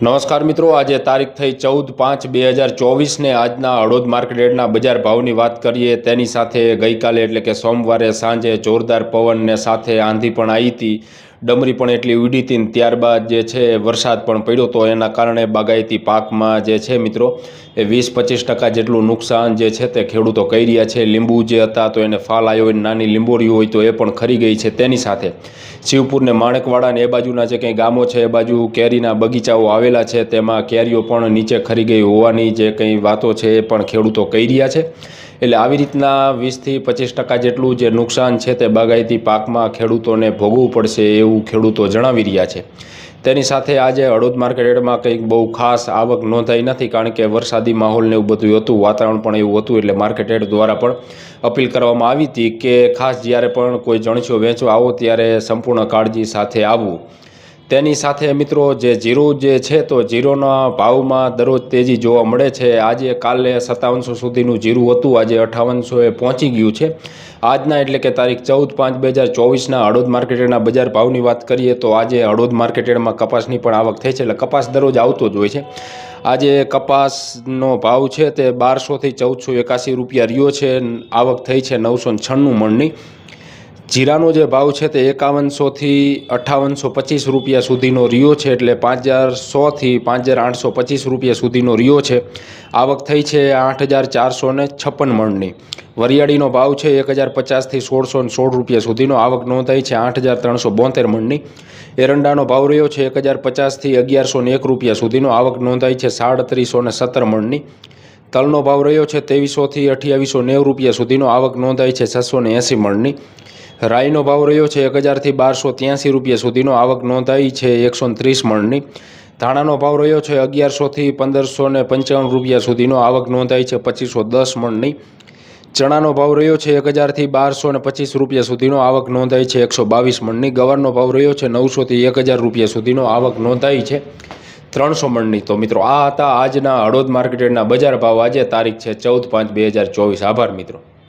નમસ્કાર મિત્રો, આજે તારીખ થઈ ચૌદ પાંચ બે હજાર ચોવીસને આજના હળોદ માર્કેટના બજાર ભાવની વાત કરીએ, તેની સાથે ગઈકાલે એટલે કે સોમવારે સાંજે જોરદાર પવનને સાથે આંધી પણ આવી હતી. ડમરી પણ એટલી ઉડી હતી ત્યારબાદ જે છે વરસાદ પણ પડ્યો હતો એના કારણે બાગાયતી પાકમાં જે છે મિત્રો, એ વીસ પચીસ ટકા જેટલું નુકસાન જે છે તે ખેડૂતો કરી રહ્યા છે. લીંબુ જે હતા તો એને ફાલ આવ્યો હોય નાની લીંબોળીઓ હોય તો એ પણ ખરી ગઈ છે તેની સાથે. શિવપુરને માણેકવાડા ને એ બાજુના જે કંઈ ગામો છે, એ બાજુ કેરીના બગીચાઓ આવેલા છે, તેમાં કેરીઓ પણ નીચે ખરી ગઈ હોવાની જે કંઈ વાતો છે એ પણ ખેડૂતો કહી રહ્યા છે. એટલે આવી રીતના વીસથી પચીસ ટકા જેટલું જે નુકસાન છે તે બાગાયતી પાકમાં ખેડૂતોને ભોગવવું પડશે એવું ખેડૂતો જણાવી રહ્યા છે. તેની સાથે આજે હળોદ માર્કેટમાં કંઈક બહુ ખાસ આવક નોંધાઈ નથી કારણ કે વરસાદી માહોલને એવું બધું હતું, વાતાવરણ પણ એવું હતું, એટલે માર્કેટ દ્વારા પણ અપીલ કરવામાં આવી હતી કે ખાસ જ્યારે પણ કોઈ જણસ્યો વેચવા આવો ત્યારે સંપૂર્ણ કાળજી સાથે આવવું. તેની સાથે મિત્રો જે જીરું જે છે તો જીરોના ભાવમાં દરરોજ તેજી જોવા મળે છે. આજે કાલે સત્તાવનસો સુધીનું જીરું હતું. આજે અઠાવનસોએ પહોંચી ગયું છે. આજના એટલે કે તારીખ ચૌદ પાંચ બે હજાર ચોવીસના હળોદ માર્કેટના બજાર ભાવની વાત કરીએ તો આજે હળોદ માર્કેટમાં કપાસની પણ આવક થઈ છે. એટલે કપાસ દરરોજ આવતો જ હોય છે. આજે કપાસનો ભાવ છે તે બારસોથી ચૌદસો એકાસી રૂપિયા રહ્યો છે. આવક થઈ છે નવસો છન્નું મણની. જીરાનો જે ભાવ છે તે એકાવનસોથી અઠ્ઠાવનસો પચીસ રૂપિયા સુધીનો રહ્યો છે એટલે પાંચ હજાર સોથી પાંચ હજાર આઠસો પચીસ રૂપિયા સુધીનો રહ્યો છે. આવક થઈ છે આઠ હજાર ચારસો ને છપ્પન મણની. વરિયાળીનો ભાવ છે એક હજાર પચાસથી સોળસો ને સોળ રૂપિયા સુધીનો. આવક નોંધાઈ છે આઠ હજાર ત્રણસો બોતેર મણની. એરંડાનો ભાવ રહ્યો છે એક હજાર પચાસથી અગિયારસો ને એક રૂપિયા સુધીનો. આવક નોંધાઈ છે સાડત્રીસો ને સત્તર મણની. તલનો ભાવ રહ્યો છે ત્રેવીસોથી અઠ્યાવીસો નેવું રૂપિયા સુધીનો. આવક નોંધાઈ છે છસો ને એંસી મણની. રાઈનો ભાવ રહ્યો છે એક હજારથી બારસો ત્યાંસી રૂપિયા સુધીનો. આવક નોંધાઈ છે એકસો ત્રીસ મણની. ધાણાનો ભાવ રહ્યો છે અગિયારસોથી પંદરસો ને પંચાવન રૂપિયા સુધીનો. આવક નોંધાઈ છે પચીસો દસ મણની. ચણાનો ભાવ રહ્યો છે એક હજારથી બારસો ને પચીસ રૂપિયા સુધીનો. આવક નોંધાઈ છે એકસો બાવીસ મણની. ગવારનો ભાવ રહ્યો છે નવસોથી એક હજાર રૂપિયા સુધીનો. આવક નોંધાઈ છે ત્રણસો મણની. તો મિત્રો, આ હતા આજના હળોદ માર્કેટના બજાર ભાવ. આજે તારીખ છે ચૌદ પાંચ બે હજાર ચોવીસ. આભાર મિત્રો.